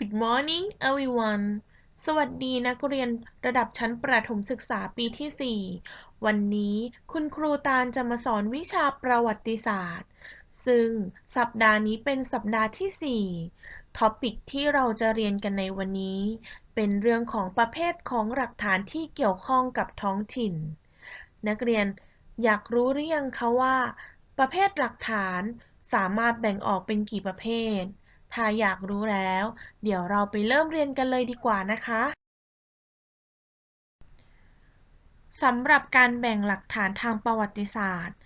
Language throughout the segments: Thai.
Good morning everyone สวัสดีนักเรียนระดับชั้นประถมศึกษาปีที่ 4 วันนี้คุณครูตาลจะมาสอนวิชาประวัติศาสตร์ ซึ่งสัปดาห์นี้เป็นสัปดาห์ที่ 4 ท็อปิกที่เราจะเรียนกันในวันนี้ เป็นเรื่องของประเภทของหลักฐานที่เกี่ยวข้องกับท้องถิ่น นักเรียนอยากรู้หรือยังคะว่า ประเภทหลักฐานสามารถแบ่งออกเป็นกี่ประเภท ถ้าอยากรู้แล้ว เดี๋ยวเราไปเริ่มเรียนกันเลยดีกว่านะคะสำหรับการแบ่งหลักฐานทางประวัติศาสตร์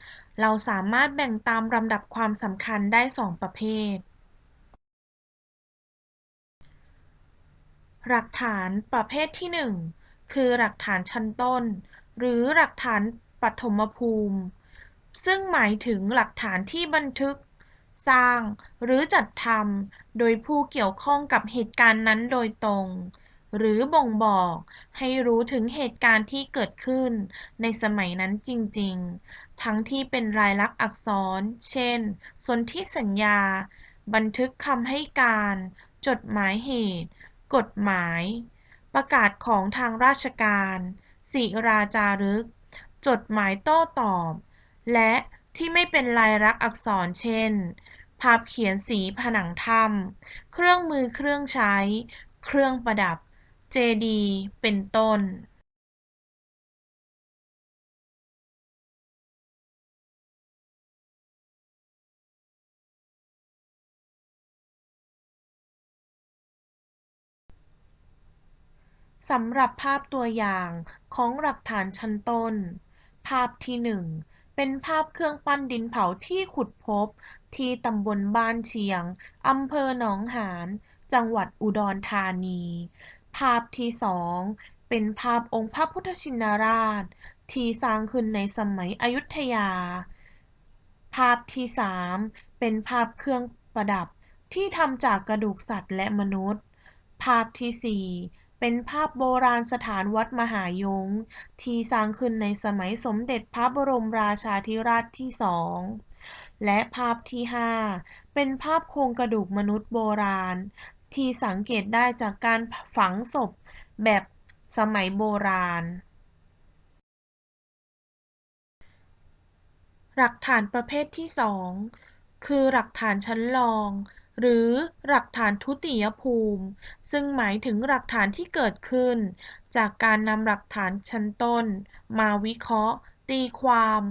เราสามารถแบ่งตามลำดับความสำคัญได้2ประเภท หลักฐานประเภทที่ 1 คือหลักฐานชั้นต้น หรือหลักฐานปฐมภูมิ ซึ่งหมายถึงหลักฐานที่บันทึก สร้าง หรือจัดทำโดยผู้เกี่ยวข้องกับเหตุการณ์นั้นโดยตรง หรือบ่งบอกให้รู้ถึงเหตุการณ์ที่เกิดขึ้นในสมัยนั้นจริง ๆ ทั้งที่เป็นลายลักษณ์อักษร เช่น สนธิสัญญา บันทึกคำให้การ จดหมายเหตุ กฎหมาย ประกาศของทางราชการศิราจารึก จดหมายโต้ตอบ และที่ไม่เป็นลายลักษณ์อักษรเช่น ภาพเขียนสีผนังถ้ำเครื่องมือเครื่องใช้ เครื่องประดับ เจดีย์เป็นต้นสำหรับภาพตัวอย่างของหลักฐานชั้นต้น ภาพที่ 1 เป็นภาพเครื่องปั้นดินเผาที่ขุดพบ ที่ตำบลบ้านเชียง อำเภอหนองหาน จังหวัดอุดรธานี ภาพที่2เป็นภาพองค์พระพุทธชินราช ที่สร้างขึ้นในสมัยอยุธยา ภาพที่3เป็นภาพเครื่องประดับที่ทำจากกระดูกสัตว์และมนุษย์ ภาพที่4 เป็นภาพโบราณสถานวัดมหายงที่สร้างขึ้นในสมัยสมเด็จพระบรมราชาธิราชที่สอง และภาพที่ 5 เป็นภาพโครงกระดูกมนุษย์โบราณ ที่สังเกตได้จากการฝังศพแบบสมัยโบราณ หลักฐานประเภทที่ 2 คือหลักฐานชั้นรอง หรือหลักฐานทุติยภูมิ ซึ่งหมายถึงหลักฐานที่เกิดขึ้น จากการนำหลักฐานชั้นต้น มาวิเคราะห์ ตีความ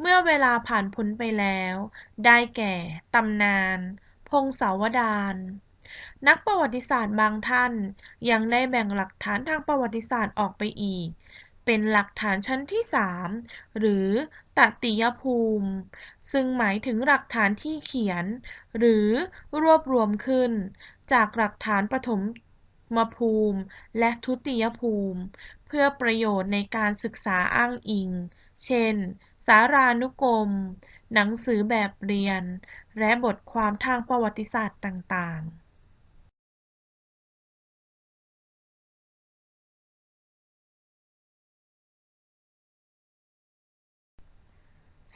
เมื่อเวลาผ่านพ้นไปแล้ว ได้แก่ตำนาน พงศาวดารนักประวัติศาสตร์บางท่านยังได้แบ่งหลักฐานทางประวัติศาสตร์ออกไปอีก เป็นหลักฐานชั้นที่ 3 หรือตติยภูมิ ซึ่งหมายถึงหลักฐานที่เขียน หรือรวบรวมขึ้น จากหลักฐานปฐมภูมิและทุติยภูมิ เพื่อประโยชน์ในการศึกษาอ้างอิง เช่น สารานุกรม หนังสือแบบเรียน และบทความทางประวัติศาสตร์ต่าง ๆ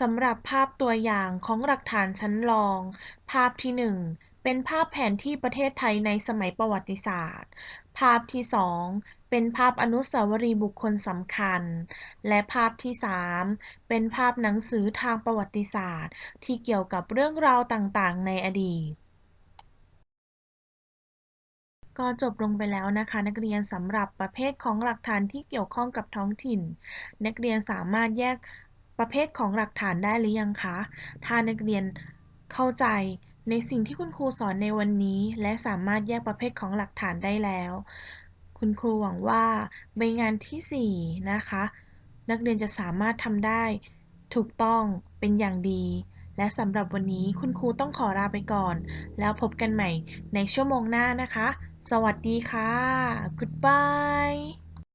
สำหรับภาพตัวอย่างของหลักฐานชั้นรอง ภาพที่ 1 เป็นภาพแผนที่ประเทศไทยในสมัยประวัติศาสตร์ ภาพที่ 2 เป็นภาพอนุสาวรีย์บุคคลสำคัญ และภาพที่ 3 เป็นภาพหนังสือทางประวัติศาสตร์ ที่เกี่ยวกับเรื่องราวต่างๆ ในอดีตก็จบลงไปแล้วนะคะ นักเรียนสำหรับประเภทของหลักฐานที่เกี่ยวข้องกับท้องถิ่น นักเรียนสามารถแยก ประเภทของหลักฐานได้หรือยังคะ ถ้านักเรียนเข้าใจในสิ่งที่คุณครูสอนในวันนี้ และสามารถแยกประเภทของหลักฐานได้แล้ว คุณครูหวังว่าใบงานที่ 4 นะคะ นักเรียนจะสามารถทำได้ ถูกต้องเป็นอย่างดี และสำหรับวันนี้คุณครูต้องขอลาไปก่อน แล้วพบกันใหม่ในชั่วโมงหน้านะคะ สวัสดีค่ะ goodbye